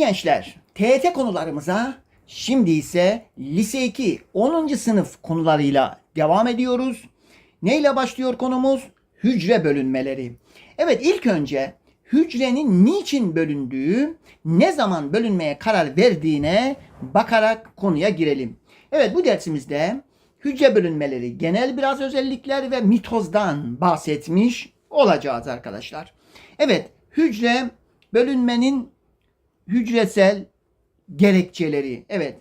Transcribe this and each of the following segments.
gençler, TET konularımıza şimdi ise lise 2 10. sınıf konularıyla devam ediyoruz. Neyle başlıyor konumuz? Hücre bölünmeleri. Evet ilk önce hücrenin niçin bölündüğü, ne zaman bölünmeye karar verdiğine bakarak konuya girelim. Evet bu dersimizde hücre bölünmeleri, genel biraz özellikler ve mitozdan bahsetmiş olacağız arkadaşlar. Evet hücre bölünmenin hücresel gerekçeleri. Evet.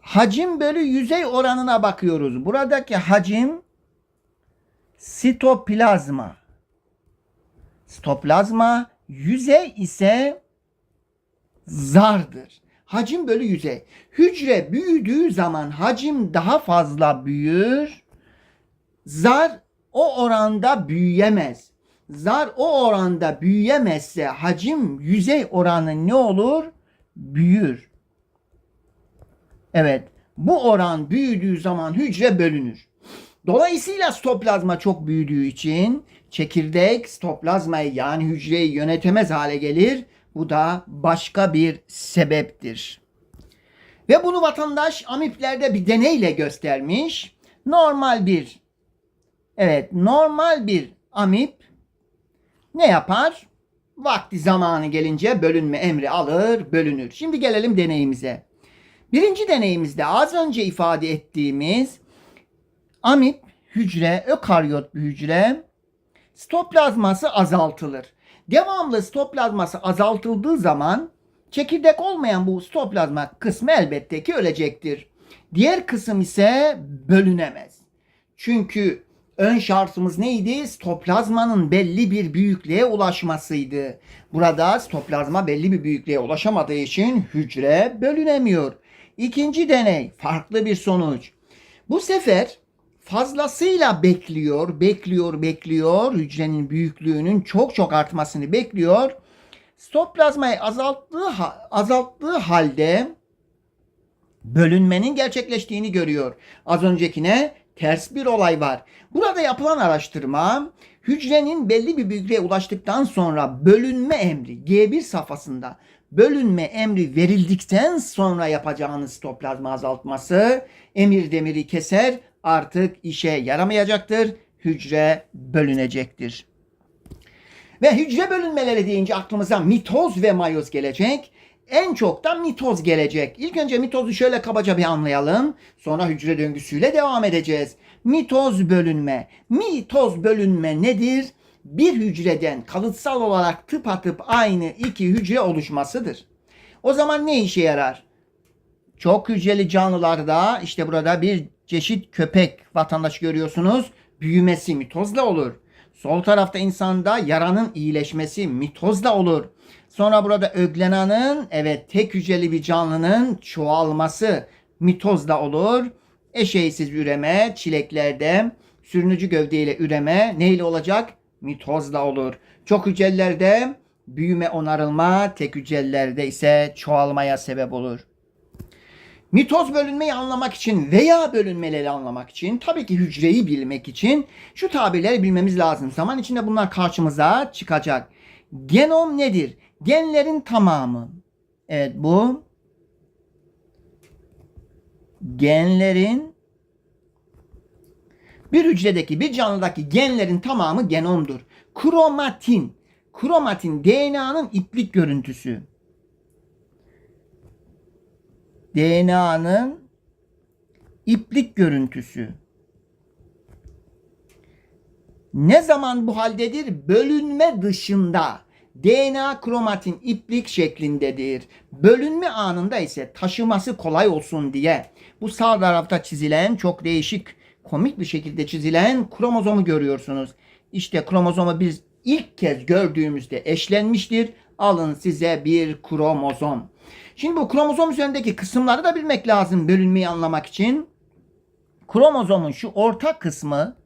Hacim bölü yüzey oranına bakıyoruz. Buradaki hacim sitoplazma. Sitoplazma yüzey ise zardır. Hacim bölü yüzey. Hücre büyüdüğü zaman hacim daha fazla büyür. Zar o oranda büyüyemez. Zar o oranda büyüyemezse hacim yüzey oranı ne olur? Büyür. Evet. Bu oran büyüdüğü zaman hücre bölünür. Dolayısıyla stoplazma çok büyüdüğü için çekirdek stoplazmayı yani hücreyi yönetemez hale gelir. Bu da başka bir sebeptir. Ve bunu vatandaş amiplerde bir deneyle göstermiş. Normal bir evet normal bir amip ne yapar? Vakti zamanı gelince bölünme emri alır, bölünür. Şimdi gelelim deneyimize. Birinci deneyimizde az önce ifade ettiğimiz amip hücre, ökaryot hücre stoplazması azaltılır. Devamlı stoplazması azaltıldığı zaman çekirdek olmayan bu stoplazma kısmı elbette ki ölecektir. Diğer kısım ise bölünemez. Çünkü ön şartımız neydi? Stoplazmanın belli bir büyüklüğe ulaşmasıydı. Burada stoplazma belli bir büyüklüğe ulaşamadığı için hücre bölünemiyor. İkinci deney farklı bir sonuç. Bu sefer fazlasıyla bekliyor, bekliyor, bekliyor. Hücrenin büyüklüğünün çok çok artmasını bekliyor. Stoplazmayı azalttığı, azalttığı halde bölünmenin gerçekleştiğini görüyor. Az öncekine ters bir olay var. Burada yapılan araştırma hücrenin belli bir büyüklüğe ulaştıktan sonra bölünme emri G1 safhasında bölünme emri verildikten sonra yapacağınız stoplazma azaltması emir demiri keser artık işe yaramayacaktır. Hücre bölünecektir. Ve hücre bölünmeleri deyince aklımıza mitoz ve mayoz gelecek. En çok da mitoz gelecek. İlk önce mitozu şöyle kabaca bir anlayalım. Sonra hücre döngüsüyle devam edeceğiz. Mitoz bölünme. Mitoz bölünme nedir? Bir hücreden kalıtsal olarak tıpatıp aynı iki hücre oluşmasıdır. O zaman ne işe yarar? Çok hücreli canlılarda işte burada bir çeşit köpek vatandaş görüyorsunuz. Büyümesi mitozla olur. Sol tarafta insanda yaranın iyileşmesi mitozla olur. Sonra burada öglenanın evet tek hücreli bir canlının çoğalması mitozla olur. Eşeğsiz üreme çileklerde sürünücü gövdeyle üreme neyle olacak? Mitozla olur. Çok hücrelerde büyüme onarılma, tek hücrelerde ise çoğalmaya sebep olur. Mitoz bölünmeyi anlamak için veya bölünmeleri anlamak için tabii ki hücreyi bilmek için şu tabirleri bilmemiz lazım. Zaman içinde bunlar karşımıza çıkacak. Genom nedir? Genlerin tamamı. Evet bu genlerin bir hücredeki bir canlıdaki genlerin tamamı genomdur. Kromatin. Kromatin DNA'nın iplik görüntüsü. DNA'nın iplik görüntüsü. Ne zaman bu haldedir? Bölünme dışında. DNA kromatin iplik şeklindedir. Bölünme anında ise taşıması kolay olsun diye bu sağ tarafta çizilen çok değişik komik bir şekilde çizilen kromozomu görüyorsunuz. İşte kromozomu biz ilk kez gördüğümüzde eşlenmiştir. Alın size bir kromozom. Şimdi bu kromozom üzerindeki kısımları da bilmek lazım bölünmeyi anlamak için. Kromozomun şu orta kısmı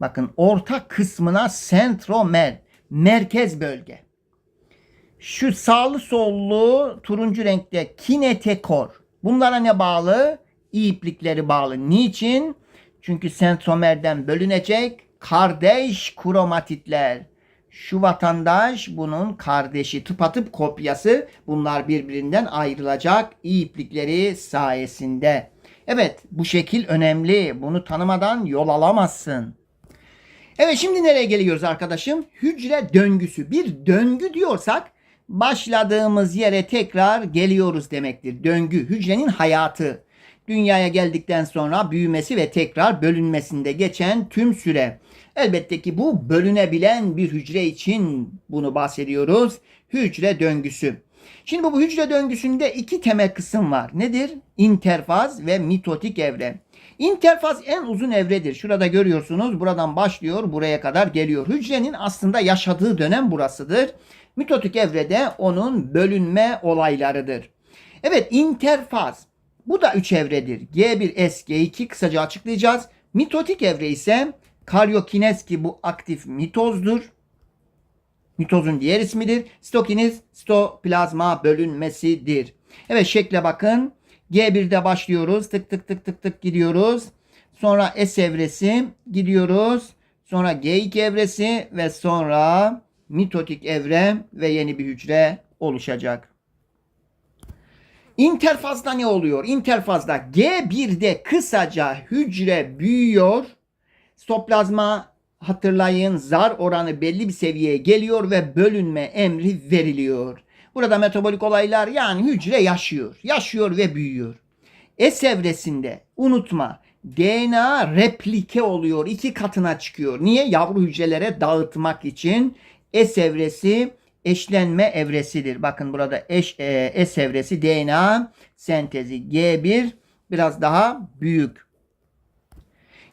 bakın orta kısmına sentromer merkez bölge. Şu sağlı sollu turuncu renkte kinetekor. Bunlara ne bağlı? İplikleri bağlı. Niçin? Çünkü sentromerden bölünecek kardeş kromatitler. Şu vatandaş bunun kardeşi. Tıpatıp kopyası. Bunlar birbirinden ayrılacak iyi iplikleri sayesinde. Evet bu şekil önemli. Bunu tanımadan yol alamazsın. Evet şimdi nereye geliyoruz arkadaşım? Hücre döngüsü. Bir döngü diyorsak başladığımız yere tekrar geliyoruz demektir. Döngü hücrenin hayatı. Dünyaya geldikten sonra büyümesi ve tekrar bölünmesinde geçen tüm süre. Elbette ki bu bölünebilen bir hücre için bunu bahsediyoruz. Hücre döngüsü. Şimdi bu hücre döngüsünde iki temel kısım var. Nedir? İnterfaz ve mitotik evre. İnterfaz en uzun evredir. Şurada görüyorsunuz. Buradan başlıyor, buraya kadar geliyor. Hücrenin aslında yaşadığı dönem burasıdır. Mitotik evrede onun bölünme olaylarıdır. Evet, interfaz. Bu da 3 evredir. G1S, G2 kısaca açıklayacağız. Mitotik evre ise karyokinez ki bu aktif mitozdur. Mitozun diğer ismidir. Sitokiniz sitoplazma bölünmesidir. Evet şekle bakın. G1'de başlıyoruz. Tık tık tık tık tık gidiyoruz. Sonra S evresi gidiyoruz. Sonra G2 evresi ve sonra mitotik evre ve yeni bir hücre oluşacak. İnterfazda ne oluyor? İnterfazda G1'de kısaca hücre büyüyor. Stoplazma hatırlayın zar oranı belli bir seviyeye geliyor ve bölünme emri veriliyor. Burada metabolik olaylar yani hücre yaşıyor. Yaşıyor ve büyüyor. S evresinde unutma DNA replike oluyor. iki katına çıkıyor. Niye? Yavru hücrelere dağıtmak için S evresi eşlenme evresidir. Bakın burada eş, e, S evresi DNA sentezi G1 biraz daha büyük.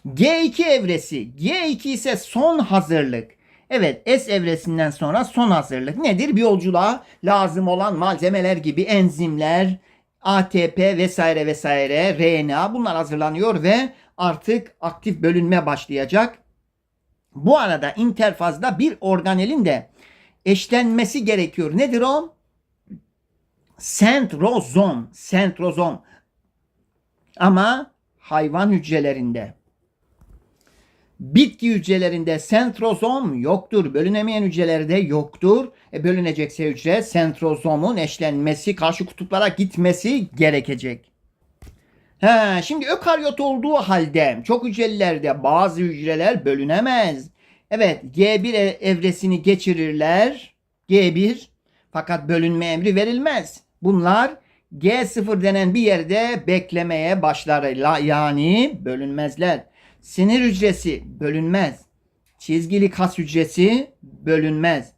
G2 evresi. G2 ise son hazırlık. Evet S evresinden sonra son hazırlık nedir? Bir yolculuğa lazım olan malzemeler gibi enzimler, ATP vesaire vesaire, RNA bunlar hazırlanıyor ve artık aktif bölünme başlayacak. Bu arada interfazda bir organelin de eşlenmesi gerekiyor. Nedir o? Sentrozom. Sentrozom. Ama hayvan hücrelerinde. Bitki hücrelerinde sentrozom yoktur. Bölünemeyen hücrelerde yoktur. E, bölünecekse hücre sentrozomun eşlenmesi, karşı kutuplara gitmesi gerekecek. He, şimdi ökaryot olduğu halde çok hücrelerde bazı hücreler bölünemez. Evet G1 e- evresini geçirirler. G1 fakat bölünme emri verilmez. Bunlar G0 denen bir yerde beklemeye başlar. Yani bölünmezler. Sinir hücresi bölünmez. Çizgili kas hücresi bölünmez.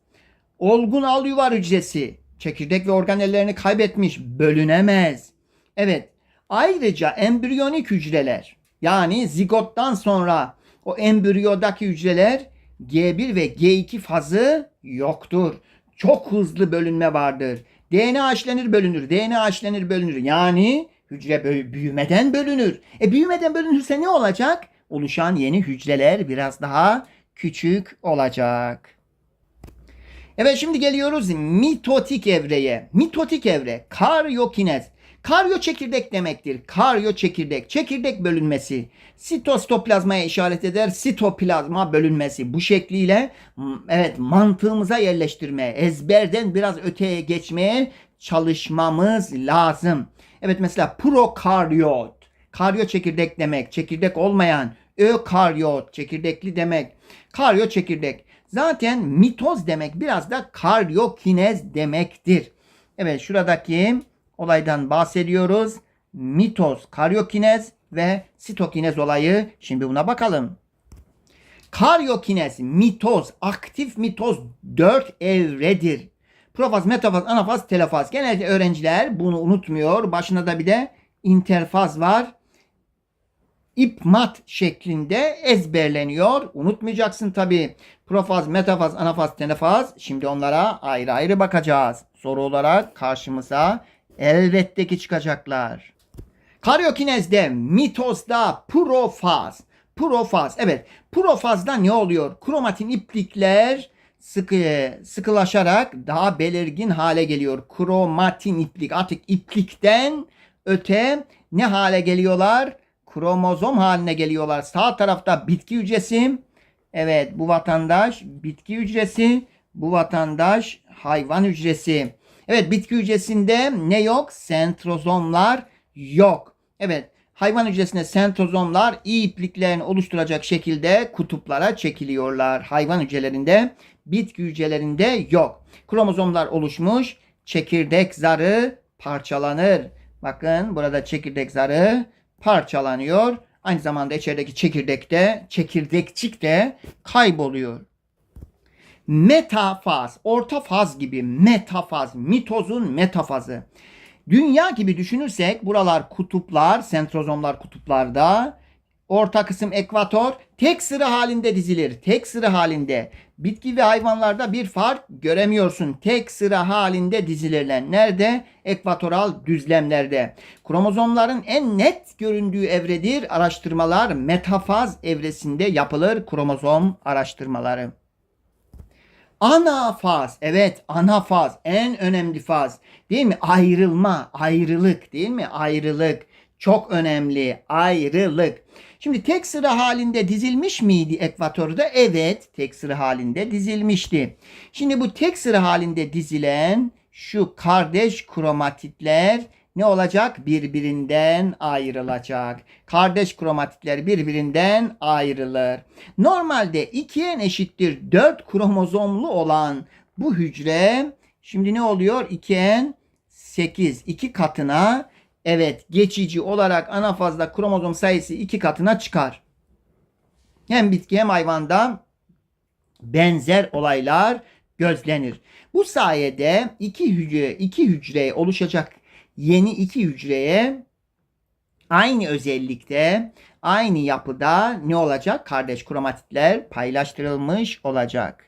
Olgun al yuvar hücresi çekirdek ve organellerini kaybetmiş bölünemez. Evet ayrıca embriyonik hücreler yani zigottan sonra o embriyodaki hücreler G1 ve G2 fazı yoktur. Çok hızlı bölünme vardır. DNA işlenir bölünür. DNA işlenir bölünür. Yani hücre büyümeden bölünür. E büyümeden bölünürse ne olacak? Oluşan yeni hücreler biraz daha küçük olacak. Evet şimdi geliyoruz mitotik evreye. Mitotik evre karyokinez. Karyo çekirdek demektir. Karyo çekirdek. Çekirdek bölünmesi. Sitostoplazmaya işaret eder. Sitoplazma bölünmesi. Bu şekliyle evet mantığımıza yerleştirme, ezberden biraz öteye geçmeye çalışmamız lazım. Evet mesela prokaryot. Karyo çekirdek demek. Çekirdek olmayan. Ökaryot çekirdekli demek. Karyo çekirdek. Zaten mitoz demek biraz da karyokinez demektir. Evet şuradaki olaydan bahsediyoruz. Mitoz, karyokinez ve sitokinez olayı. Şimdi buna bakalım. Karyokinez, mitoz, aktif mitoz 4 evredir. Profaz, metafaz, anafaz, telafaz. Genelde öğrenciler bunu unutmuyor. Başına da bir de interfaz var. İpmat şeklinde ezberleniyor. Unutmayacaksın tabi. Profaz, metafaz, anafaz, telafaz. Şimdi onlara ayrı ayrı bakacağız. Soru olarak karşımıza elbette ki çıkacaklar. Karyokinezde, mitozda profaz. Profaz. Evet. Profazda ne oluyor? Kromatin iplikler sıkı, sıkılaşarak daha belirgin hale geliyor. Kromatin iplik. Artık iplikten öte ne hale geliyorlar? Kromozom haline geliyorlar. Sağ tarafta bitki hücresi. Evet bu vatandaş bitki hücresi. Bu vatandaş hayvan hücresi. Evet bitki hücresinde ne yok? Sentrozomlar yok. Evet hayvan hücresinde sentrozomlar iyi ipliklerini oluşturacak şekilde kutuplara çekiliyorlar. Hayvan hücrelerinde bitki hücrelerinde yok. Kromozomlar oluşmuş. Çekirdek zarı parçalanır. Bakın burada çekirdek zarı parçalanıyor. Aynı zamanda içerideki çekirdekte, çekirdekçik de kayboluyor. Metafaz, orta faz gibi metafaz, mitozun metafazı. Dünya gibi düşünürsek buralar kutuplar, sentrozomlar kutuplarda. Orta kısım ekvator tek sıra halinde dizilir. Tek sıra halinde. Bitki ve hayvanlarda bir fark göremiyorsun. Tek sıra halinde dizilirler. Nerede? Ekvatoral düzlemlerde. Kromozomların en net göründüğü evredir. Araştırmalar metafaz evresinde yapılır kromozom araştırmaları. Ana faz. Evet ana faz. En önemli faz. Değil mi? Ayrılma, ayrılık değil mi? Ayrılık. Çok önemli. Ayrılık. Şimdi tek sıra halinde dizilmiş miydi ekvatorda? Evet, tek sıra halinde dizilmişti. Şimdi bu tek sıra halinde dizilen şu kardeş kromatitler ne olacak? Birbirinden ayrılacak. Kardeş kromatitler birbirinden ayrılır. Normalde 2n eşittir 4 kromozomlu olan bu hücre şimdi ne oluyor? 2n 8 iki katına evet geçici olarak anafazda kromozom sayısı iki katına çıkar. Hem bitki hem hayvanda benzer olaylar gözlenir. Bu sayede iki hücre iki hücreye oluşacak yeni iki hücreye aynı özellikte, aynı yapıda ne olacak? Kardeş kromatitler paylaştırılmış olacak.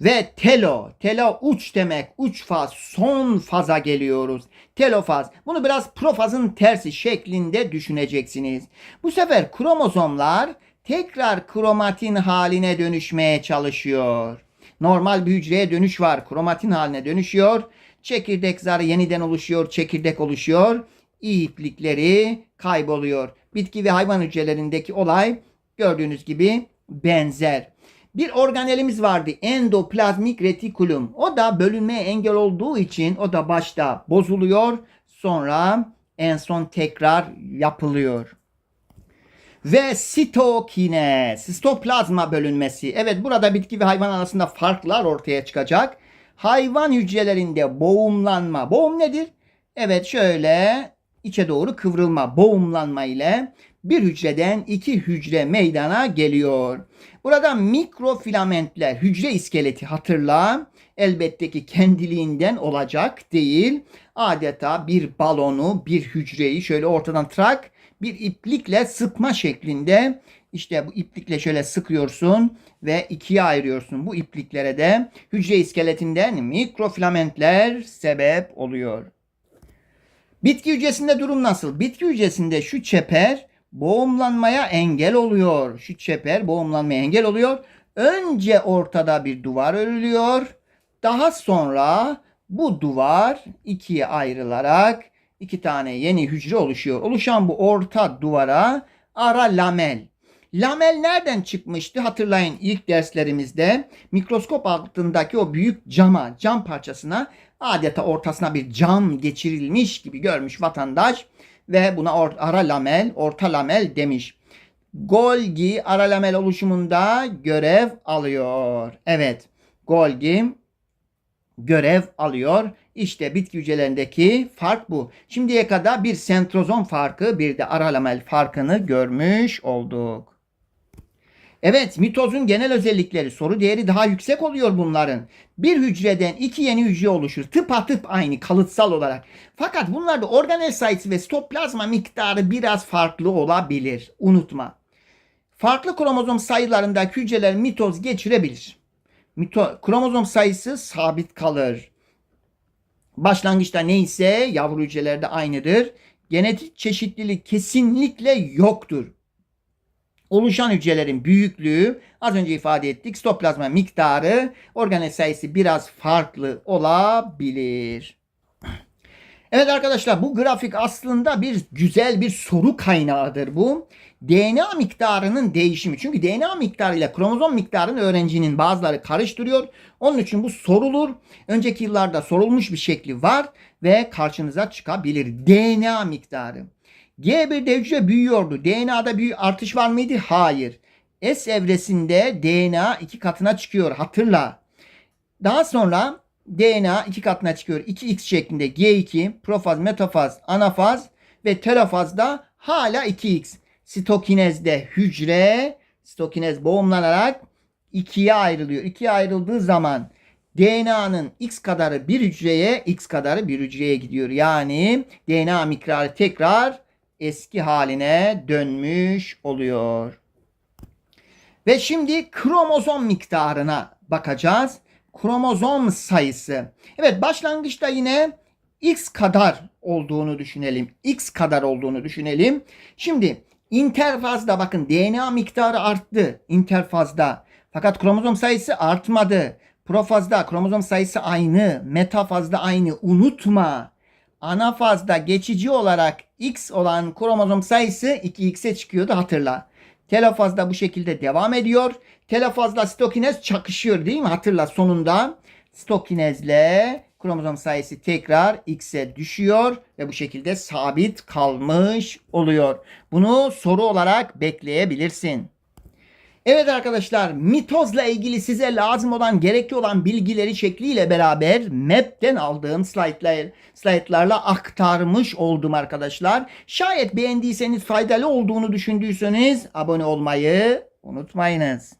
Ve telo, telo uç demek, uç faz, son faza geliyoruz. Telofaz, bunu biraz profazın tersi şeklinde düşüneceksiniz. Bu sefer kromozomlar tekrar kromatin haline dönüşmeye çalışıyor. Normal bir hücreye dönüş var, kromatin haline dönüşüyor. Çekirdek zarı yeniden oluşuyor, çekirdek oluşuyor. İplikleri kayboluyor. Bitki ve hayvan hücrelerindeki olay gördüğünüz gibi benzer. Bir organelimiz vardı endoplazmik retikulum. O da bölünmeye engel olduğu için o da başta bozuluyor. Sonra en son tekrar yapılıyor. Ve sitokine, sitoplazma bölünmesi. Evet burada bitki ve hayvan arasında farklar ortaya çıkacak. Hayvan hücrelerinde boğumlanma. Boğum nedir? Evet şöyle içe doğru kıvrılma, boğumlanma ile bir hücreden iki hücre meydana geliyor. Burada mikrofilamentler, hücre iskeleti hatırla. Elbette ki kendiliğinden olacak değil. Adeta bir balonu, bir hücreyi şöyle ortadan trak bir iplikle sıkma şeklinde işte bu iplikle şöyle sıkıyorsun ve ikiye ayırıyorsun. Bu ipliklere de hücre iskeletinden mikrofilamentler sebep oluyor. Bitki hücresinde durum nasıl? Bitki hücresinde şu çeper boğumlanmaya engel oluyor. Şu çeper boğumlanmaya engel oluyor. Önce ortada bir duvar örülüyor. Daha sonra bu duvar ikiye ayrılarak iki tane yeni hücre oluşuyor. Oluşan bu orta duvara ara lamel. Lamel nereden çıkmıştı? Hatırlayın ilk derslerimizde mikroskop altındaki o büyük cama, cam parçasına adeta ortasına bir cam geçirilmiş gibi görmüş vatandaş ve buna or- ara lamel, orta lamel demiş. Golgi ara lamel oluşumunda görev alıyor. Evet, Golgi görev alıyor. İşte bitki hücrelerindeki fark bu. Şimdiye kadar bir sentrozom farkı bir de ara lamel farkını görmüş olduk. Evet mitozun genel özellikleri soru değeri daha yüksek oluyor bunların. Bir hücreden iki yeni hücre oluşur. Tıpatıp aynı kalıtsal olarak. Fakat bunlarda organel sayısı ve stoplazma miktarı biraz farklı olabilir. Unutma. Farklı kromozom sayılarındaki hücreler mitoz geçirebilir. Mito kromozom sayısı sabit kalır. Başlangıçta neyse yavru hücrelerde aynıdır. Genetik çeşitlilik kesinlikle yoktur oluşan hücrelerin büyüklüğü az önce ifade ettik. Stoplazma miktarı organel sayısı biraz farklı olabilir. Evet arkadaşlar bu grafik aslında bir güzel bir soru kaynağıdır bu. DNA miktarının değişimi. Çünkü DNA miktarı ile kromozom miktarını öğrencinin bazıları karıştırıyor. Onun için bu sorulur. Önceki yıllarda sorulmuş bir şekli var ve karşınıza çıkabilir. DNA miktarı. G1'de hücre büyüyordu. DNA'da bir artış var mıydı? Hayır. S evresinde DNA iki katına çıkıyor. Hatırla. Daha sonra DNA iki katına çıkıyor. 2x şeklinde G2, profaz, metafaz, anafaz ve telofazda hala 2x. Sitokinezde hücre, sitokinez boğumlanarak ikiye ayrılıyor. İkiye ayrıldığı zaman DNA'nın x kadarı bir hücreye, x kadarı bir hücreye gidiyor. Yani DNA miktarı tekrar eski haline dönmüş oluyor. Ve şimdi kromozom miktarına bakacağız. Kromozom sayısı. Evet başlangıçta yine x kadar olduğunu düşünelim. x kadar olduğunu düşünelim. Şimdi interfazda bakın DNA miktarı arttı interfazda. Fakat kromozom sayısı artmadı. Profazda kromozom sayısı aynı. Metafazda aynı. Unutma. Anafazda geçici olarak x olan kromozom sayısı 2x'e çıkıyordu hatırla. Telofazda bu şekilde devam ediyor. Telofazla sitokinez çakışıyor değil mi? Hatırla sonunda sitokinezle kromozom sayısı tekrar x'e düşüyor ve bu şekilde sabit kalmış oluyor. Bunu soru olarak bekleyebilirsin. Evet arkadaşlar mitozla ilgili size lazım olan gerekli olan bilgileri şekliyle beraber map'ten aldığım slaytlar, slaytlarla aktarmış oldum arkadaşlar. Şayet beğendiyseniz faydalı olduğunu düşündüyseniz abone olmayı unutmayınız.